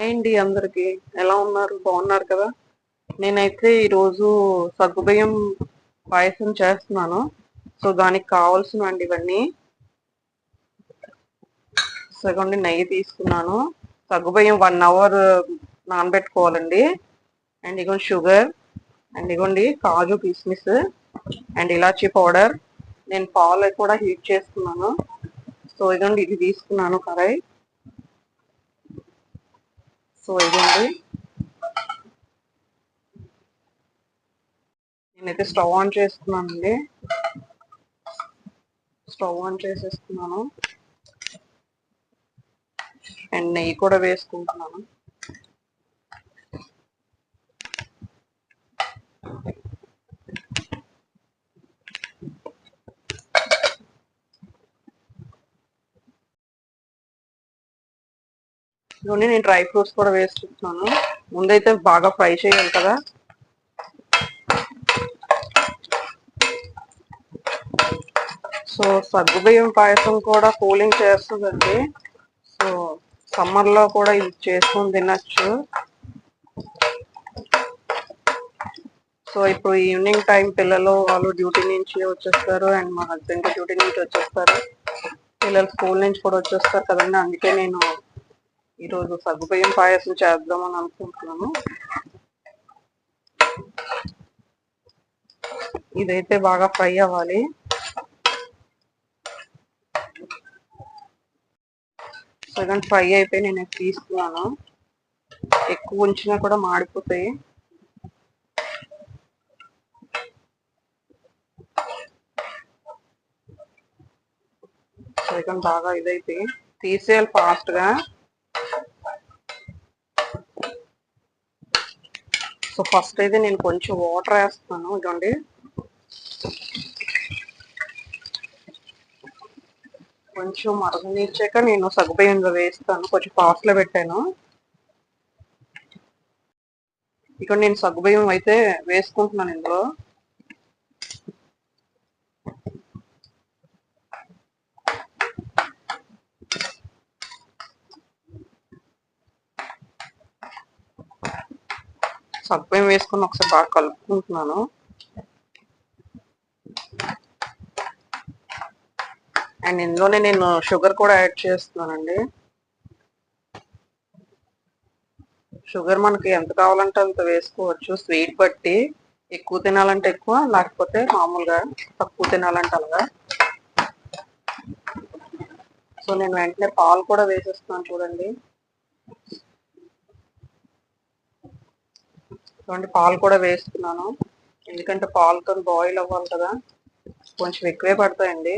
Hi అండి అందరికి. ఎలా ఉన్నారు? బాగున్నారు కదా? నేనైతే ఈరోజు సగ్గుబియ్యం పాయసం చేస్తున్నాను. సో దానికి కావాల్సినవండి ఇవన్నీ. సగండి నెయ్యి తీసుకున్నాను. సగ్గుబియ్యం వన్ అవర్ నానబెట్టుకోవాలండి. అండ్ ఇగోండి షుగర్ అండ్ ఇగోండి కాజు కిస్మిస్ అండ్ ఇలాచీ పౌడర్. నేను పాలు కూడా హీట్ చేసుకున్నాను. సో ఇదండి ఇది తీసుకున్నాను కరాయి సో ఇదండి నేనైతే స్టవ్ ఆన్ చేసుకున్నానండి స్టవ్ ఆన్ చేసేసుకున్నాను అండ్ నెయ్యి కూడా వేసుకుంటున్నాను. ఇవన్నీ నేను డ్రై ఫ్రూట్స్ కూడా వేసుకుంటున్నాను ముందైతే బాగా ఫ్రై చేయాలి కదా. సో సగ్గుబియ్యం పాయసం కూడా కూలింగ్ చేస్తుందండి. సో సమ్మర్లో కూడా ఇది చేసుకొని తినచ్చు. సో ఇప్పుడు ఈవినింగ్ టైం పిల్లలు వాళ్ళు డ్యూటీ నుంచి వచ్చేస్తారు అండ్ మా హస్బెండ్ డ్యూటీ నుంచి వచ్చేస్తారు. పిల్లలు స్కూల్ నుంచి కూడా వచ్చేస్తారు కదండి అందుకే నేను ఈరోజు సగ్గుబియ్యం పాయసం చేద్దామని అనుకుంటున్నాను ఇదైతే బాగా ఫ్రై అవ్వాలి. సగం ఫ్రై అయిపోయి నేను తీసుకున్నాను ఎక్కువ ఉంచినా కూడా మాడిపోతాయి. సగం బాగా ఇదైతే తీసేయాలి ఫాస్ట్ సో ఫస్ట్ అయితే నేను కొంచెం వాటర్ వేస్తాను ఇదండి కొంచెం మరగనిచ్చాక నేను సగ్గుబియ్యంలో వేస్తాను. కొంచెం ఫాస్ట్లో పెట్టాను. ఇక్కడ నేను సగ్గుబియ్యం అయితే వేసుకుంటున్నాను ఇందులో. సగ్గుబియ్యం వేసుకుని ఒకసారి బాగా కలుపుకుంటున్నాను. అండ్ ఇందులోనే నేను షుగర్ కూడా యాడ్ చేస్తున్నానండి. షుగర్ మనకి ఎంత కావాలంటే అంత వేసుకోవచ్చు స్వీట్ బట్టి. ఎక్కువ తినాలంటే ఎక్కువ లేకపోతే మామూలుగా తక్కువ తినాలంటే అలాగా. సో నేను వెంటనే పాలు కూడా వేసేస్తున్నాను చూడండి. చూడండి పాలు కూడా వేస్తున్నాను. ఎందుకంటే పాలతో బాయిల్ అవ్వాలి కదా. కొంచెం ఎక్కువే పడతాయండి.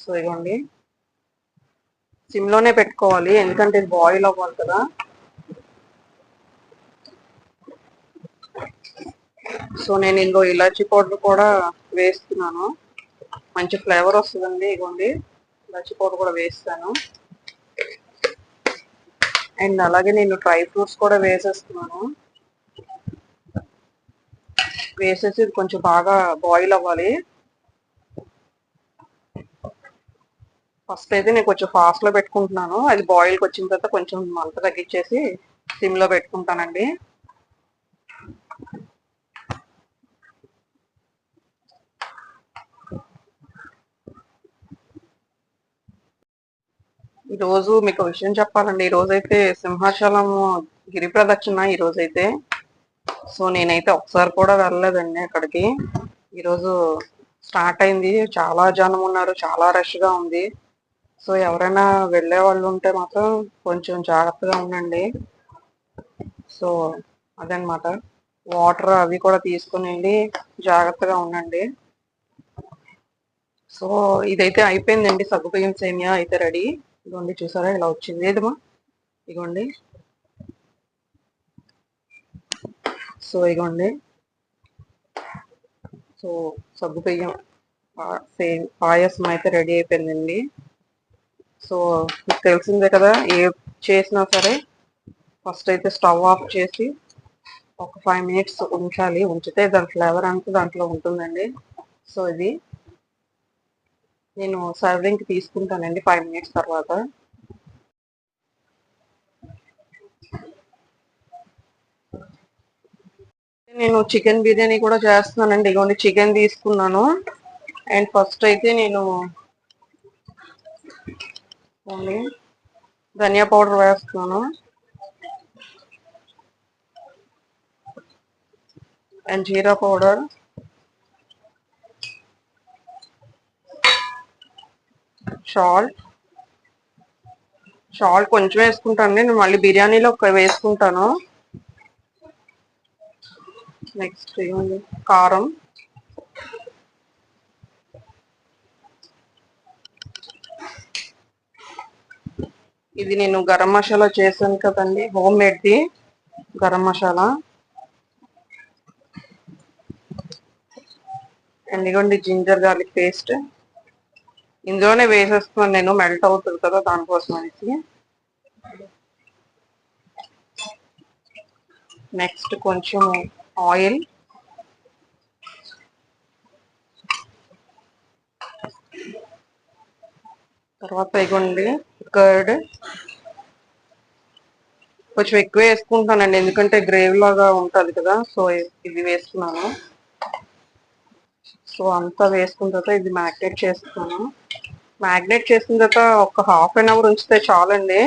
సో ఇవ్వండి సిమ్లోనే పెట్టుకోవాలి ఎందుకంటే ఇది బాయిల్ అవ్వాలి కదా. సో నేను ఇందులో ఇలాచీ పౌడర్ కూడా వేస్తున్నాను. మంచి ఫ్లేవర్ వస్తుందండి ఇగోండి. ఇలాచీ పౌడర్ కూడా వేస్తాను. అండ్ అలాగే నేను డ్రై ఫ్రూట్స్ కూడా వేసేస్తున్నాను. వేసేసి కొంచెం బాగా బాయిల్ అవ్వాలి. ఫస్ట్ అయితే నేను కొంచెం ఫాస్ట్లో పెట్టుకుంటున్నాను. అది బాయిల్కి వచ్చిన తర్వాత కొంచెం మంట తగ్గించేసి సిమ్లో పెట్టుకుంటానండి. ఈ ఈరోజు మీకు విషయం చెప్పాలండి. ఈ రోజైతే సింహాచలం గిరి ప్రదక్షిణ ఈ రోజైతే సో నేనైతే ఒకసారి కూడా వెళ్ళలేదండి అక్కడికి. ఈరోజు స్టార్ట్ అయింది. చాలా జనం ఉన్నారు. చాలా రష్గా ఉంది. సో ఎవరైనా వెళ్ళే వాళ్ళు ఉంటే మాత్రం కొంచెం జాగ్రత్తగా ఉండండి. సో అదనమాట. వాటర్ అవి కూడా తీసుకునండి జాగ్రత్తగా ఉండండి. సో ఇదైతే అయిపోయిందండి. సగ్గుబియ్యం సేమియా అయితే రెడీ. ఇదిగోండి చూసారా? ఇలా వచ్చింది. ఏదమ్మా? ఇగోండి సో ఇగోండి సో సగ్గుబియ్యం సేమ్ పాయసం అయితే రెడీ అయిపోయిందండి. సో మీకు తెలిసిందే కదా ఏ చేసినా సరే ఫస్ట్ అయితే స్టవ్ ఆఫ్ చేసి ఒక ఫైవ్ మినిట్స్ ఉంచాలి. ఉంచితే దాని ఫ్లేవర్ అంతా దాంట్లో ఉంటుందండి. సో ఇది నేను సర్వింగ్ తీసుకుంటానండి ఫైవ్ మినిట్స్ తర్వాత. నేను చికెన్ బిర్యానీ కూడా చేస్తున్నానండి. ఇగోండి చికెన్ తీసుకున్నాను. అండ్ ఫస్ట్ అయితే నేను ధనియా పౌడర్ వేస్తున్నాను. అండ్ జీరా పౌడర్. సాల్ట్ సాల్ట్ కొంచెం వేసుకుంటాను నేను మళ్ళీ బిర్యానీలో ఒక వేసుకుంటాను. నెక్స్ట్ ఏముంది? కారం. ఇది నేను గరం మసాలా చేశాను కదండి home మేడ్ది garam masala. And ginger garlic paste. ఇందులోనే వేసేస్తున్నాను నేను మెల్ట్ అవుతుంది కదా దానికోసం అనేసి. నెక్స్ట్ కొంచెం ఆయిల్. తర్వాత ఇగోండి కర్డ్. కొంచెం ఎక్కువ వేసుకుంటానండి ఎందుకంటే గ్రేవీ లాగా ఉంటుంది కదా సో ఇది వేసుకున్నాను సో అంతా వేసుకున్న తర్వాత ఇది మ్యాగ్నేట్ చేస్తున్నాను. మ్యాగ్నేట్ చేసిన తర్వాత ఒక హాఫ్ అన్ అవర్ ఉంచితే చాలండి.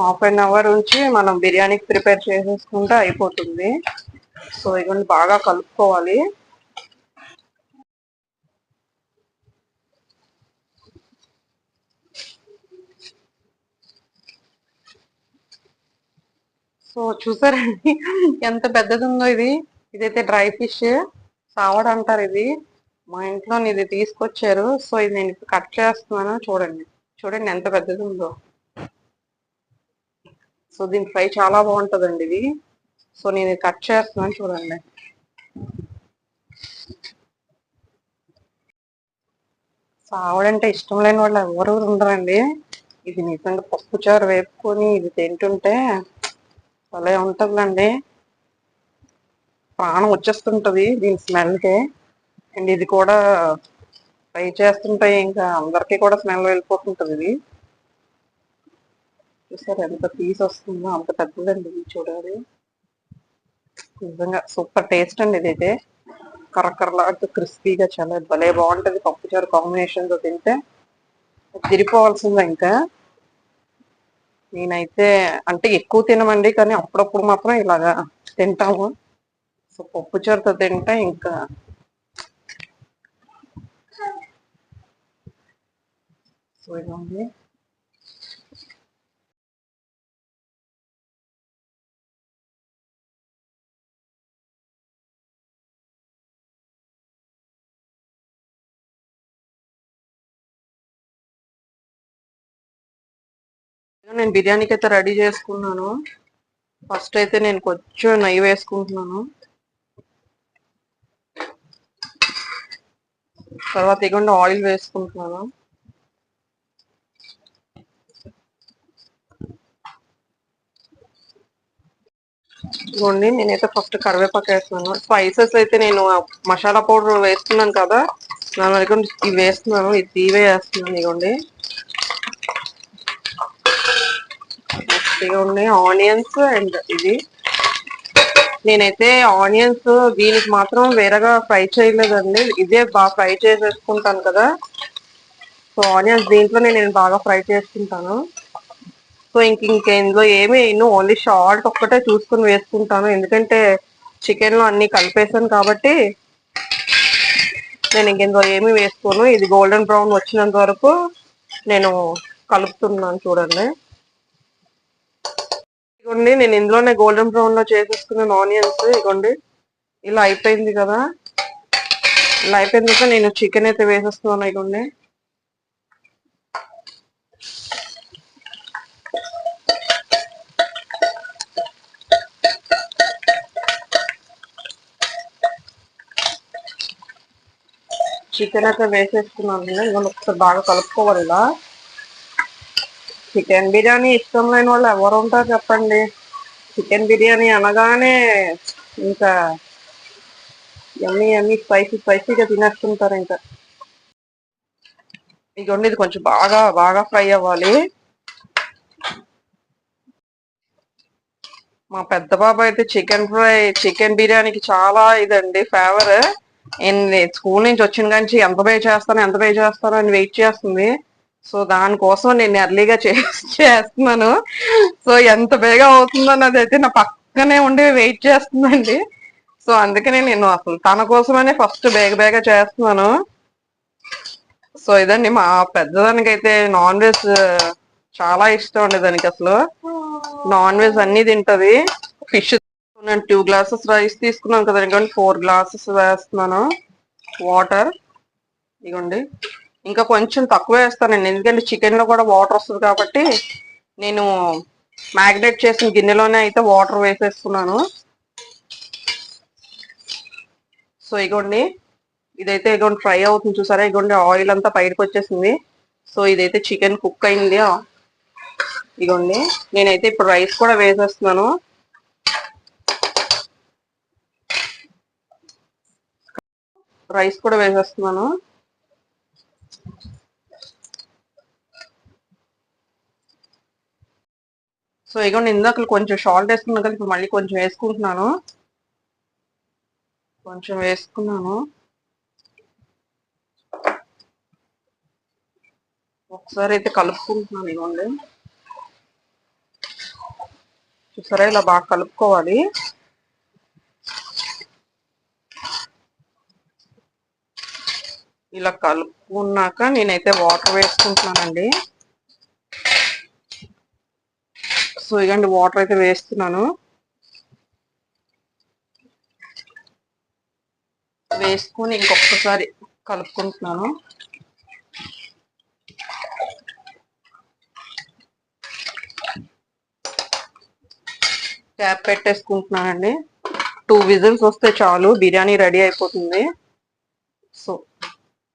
హాఫ్ అన్ అవర్ ఉంచి మనం బిర్యానీకి ప్రిపేర్ చేసేసుకుంటే అయిపోతుంది. సో ఇవన్నీ బాగా కలుపుకోవాలి. సో చూసారండి ఎంత పెద్దది ఉందో ఇది. ఇదైతే డ్రై ఫిష్. సావడ అంటారు ఇది. మా ఇంట్లో ఇది తీసుకొచ్చారు. సో ఇది నేను ఇప్పుడు కట్ చేస్తున్నాను. చూడండి. చూడండి ఎంత పెద్దది ఉందో. సో దీని ఫ్రై చాలా బాగుంటుందండి ఇది. సో నేను కట్ చేస్తున్నాను చూడండి. సావడంటే ఇష్టం లేని వాళ్ళు ఎవరు ఉండరండి. ఇది నిజంగా పప్పు చారు వేపుకొని ఇది తింటుంటే భలే ఉంటుందండి. ప్రాణం వచ్చేస్తుంటది దీని స్మెల్కే. అండ్. ఇది కూడా ఫ్రై చేస్తుంటే ఇంకా అందరికీ కూడా స్మెల్ వెళ్ళిపోతుంటుంది ఇది. చూసారు ఎంత పీస్ వస్తుందో అంత పెద్దదండి ఇది చూడాలి. నిజంగా సూపర్ టేస్ట్ అండి ఇదైతే కరకరలాడుతూ క్రిస్పీగా చాలా భలే బాగుంటుంది. పప్పుచారు కాంబినేషన్తో తింటే తిరిపోవాల్సిందే ఇంకా. నేనైతే అంటే ఎక్కువ తినమండి కానీ అప్పుడప్పుడు మాత్రం ఇలాగా తింటాము. సో పప్పుచారుతో తింటే ఇంకా సో donde నేను బిర్యానీకి అయితే రెడీ చేసుకున్నాను ఫస్ట్ అయితే నేను కొంచెం నెయ్యి వేసుకుంటున్నాను. తర్వాత ఇగోండి ఆయిల్ వేసుకుంటున్నాను. ఇదిగోండి నేనైతే ఫస్ట్ కరివేపాకు వేస్తున్నాను. స్పైసెస్ అయితే నేను మసాలా పౌడర్ వేస్తున్నాను కదా నా దగ్గర ఇవి వేస్తున్నాను ఇది ఇవే వేస్తున్నాను ఇదిగోండి. ఇదిగోండి ఆనియన్స్ అండ్ ఇది. నేనైతే ఆనియన్స్ దీనికి మాత్రం వేరేగా ఫ్రై చేయలేదండి ఇదే బాగా ఫ్రై చేసేసుకుంటాను కదా. సో ఆనియన్స్ దీంట్లోనే నేను బాగా ఫ్రై చేసుకుంటాను. సో ఇంక ఇంక ఇందులో ఏమి వేయను ఓన్లీ షాల్ట్ ఒక్కటే చూసుకుని వేసుకుంటాను. ఎందుకంటే చికెన్లో అన్ని కలిపేసాను కాబట్టి నేను ఇంకెందులో ఏమి వేసుకోను. ఇది గోల్డెన్ బ్రౌన్ వచ్చినంత వరకు నేను కలుపుతున్నాను చూడండి. ఇదిగోండి నేను ఇందులోనే గోల్డెన్ బ్రౌన్లో చేసేసుకున్నాను ఆనియన్స్ ఇదిగోండి ఇలా అయిపోయింది కదా. ఇలా అయిపోయింది నేను చికెన్ అయితే వేసేస్తున్నాను ఇదిగోండి చికెన్ అయితే వేసేసుకున్నాను నేను ఒకసారి బాగా కలుపుకోవాలి ఇలా చికెన్ బిర్యానీ ఇష్టం లేని వాళ్ళు ఎవరు ఉంటారు చెప్పండి. చికెన్ బిర్యానీ అనగానే ఇంకా ఎమ్మి ఎమ్మి స్పైసీ స్పైసీగా తినేస్తుంటారు ఇంకా. ఇదిగోండి ఇది కొంచెం బాగా బాగా ఫ్రై అవ్వాలి. మా పెద్ద బాబు అయితే చికెన్ ఫ్రై చికెన్ బిర్యానీకి చాలా ఇదండి ఫేవర్. స్కూల్ నుంచి వచ్చిన కానీ ఎంత పే చేస్తాను ఎంత పే చేస్తాను అని వెయిట్ చేస్తుంది. సో దానికోసం నేను ఎర్లీగా చేస్తున్నాను. సో ఎంత బేగా అవుతుందో అన్నది అయితే నా పక్కనే ఉండి వెయిట్ చేస్తుందండి. సో అందుకనే నేను అసలు తన కోసమనే ఫస్ట్ బేగ బేగ చేస్తున్నాను. సో ఇదండి మా పెద్దదానికి అయితే నాన్ వెజ్ చాలా ఇష్టం అండి దానికి అసలు. నాన్ వెజ్ అన్ని తింటది. ఫిష్ నేను టూ గ్లాసెస్ రైస్ తీసుకున్నాను కదా ఇంకోండి ఫోర్ గ్లాసెస్ వేస్తున్నాను. వాటర్ ఇగోండి ఇంకా కొంచెం తక్కువ వేస్తానండి ఎందుకంటే చికెన్లో కూడా వాటర్ వస్తుంది కాబట్టి నేను మ్యాగ్నేట్ చేసిన గిన్నెలోనే అయితే వాటర్ వేసేసుకున్నాను. సో ఇగోండి ఇదైతే ఇగోండి ఫ్రై అవుతుంది చూసారా? ఇగోండి ఆయిల్ అంతా బయటకు వచ్చేసింది. సో ఇదైతే చికెన్ కుక్ అయింది. ఇగోండి నేనైతే ఇప్పుడు రైస్ కూడా వేసేస్తున్నాను. రైస్ కూడా వేసేస్తున్నాను. సో ఇగోండి ఇందాక కొంచెం షాల్ట్ వేసుకున్నాను కదా ఇప్పుడు మళ్ళీ కొంచెం వేసుకుంటున్నాను. కొంచెం వేసుకున్నాను. ఒకసారి అయితే కలుపుకుంటున్నాను ఇవ్వండి చూసారా ఇలా బాగా కలుపుకోవాలి. ఇలా కలుపుకున్నాక నేనైతే వాటర్ వేసుకుంటున్నానండి. సో ఇగండి వాటర్ అయితే వేస్తున్నాను. వేసుకొని ఇంకొకసారి కలుపుకుంటున్నాను. ట్యాప్ పెట్టేసుకుంటున్నానండి. టూ విజిల్స్ వస్తే చాలు బిర్యానీ రెడీ అయిపోతుంది. సో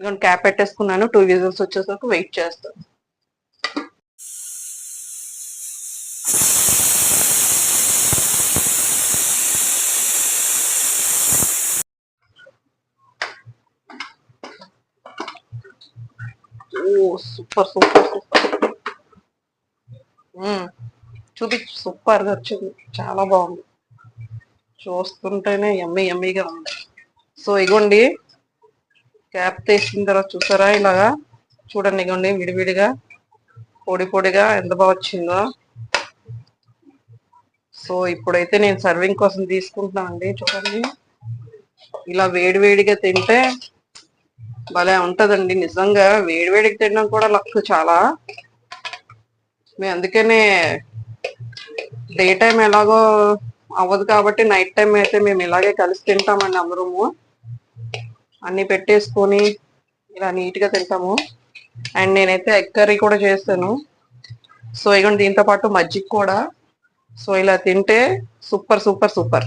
నేను క్యాప్ పెట్టేసుకున్నాను టూ విజిల్స్ వచ్చేసరికి వెయిట్ చేస్తాను ఓ సూపర్ సూపర్ సూపర్ చూపి సూపర్గా వచ్చింది. చాలా బాగుంది. చూస్తుంటేనే ఎమ్మి ఎమ్మెగా ఉంది. సో ఇగోండి. క్యాప్ తీసిన తర్వాత చూసారా? ఇలాగా చూడండి ఇగోండి విడివిడిగా పొడి పొడిగా ఎంత బాగా వచ్చిందో. సో ఇప్పుడైతే నేను సర్వింగ్ కోసం తీసుకుంటున్నాను అండి చూడండి. ఇలా వేడివేడిగా తింటే భలే ఉంటుందండి. నిజంగా వేడివేడిగా తినడం కూడా లక్ చాలా. మేము అందుకనే డే టైం ఎలాగో అవ్వదు కాబట్టి నైట్ టైం అయితే మేము ఇలాగే కలిసి తింటామండి అందరము. అన్ని పెట్టేసుకొని ఇలా నీట్గా తింటాము. అండ్ నేనైతే ఎగ్ కర్రీ కూడా చేస్తాను. సో ఇగోండి దీంతో పాటు మజ్జిగ కూడా. సో ఇలా తింటే సూపర్ సూపర్ సూపర్.